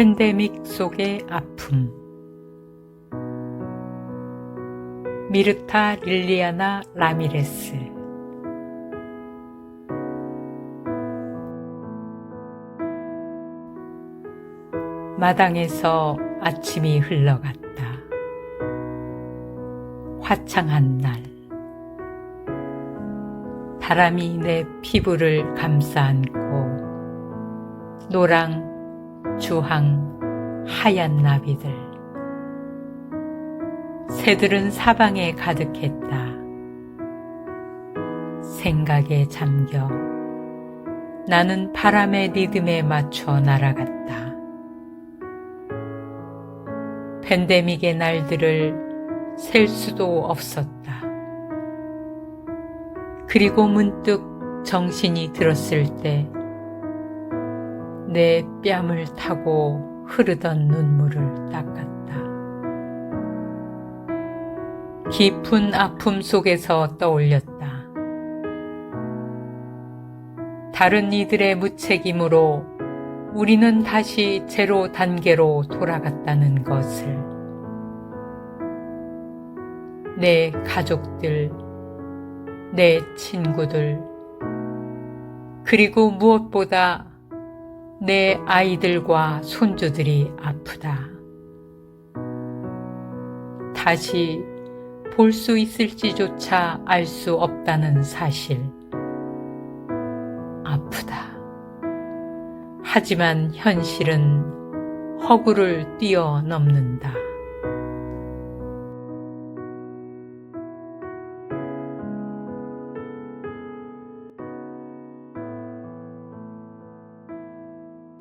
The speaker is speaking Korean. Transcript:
팬데믹 속의 아픔 미르타 릴리아나 라미레스 마당에서 아침이 흘러갔다. 화창한 날. 바람이 내 피부를 감싸 안고 노랑, 주황, 하얀 나비들. 새들은 사방에 가득했다. 생각에 잠겨 나는 바람의 리듬에 맞춰 날아갔다. 팬데믹의 날들을 셀 수도 없었다. 그리고 문득 정신이 들었을 때 내 뺨을 타고 흐르던 눈물을 닦았다. 깊은 아픔 속에서 떠올렸다. 다른 이들의 무책임으로 우리는 다시 제로 단계로 돌아갔다는 것을 내 가족들, 내 친구들, 그리고 무엇보다 내 아이들과 손주들이 아프다. 다시 볼 수 있을지조차 알 수 없다는 사실. 아프다. 하지만 현실은 허구를 뛰어넘는다.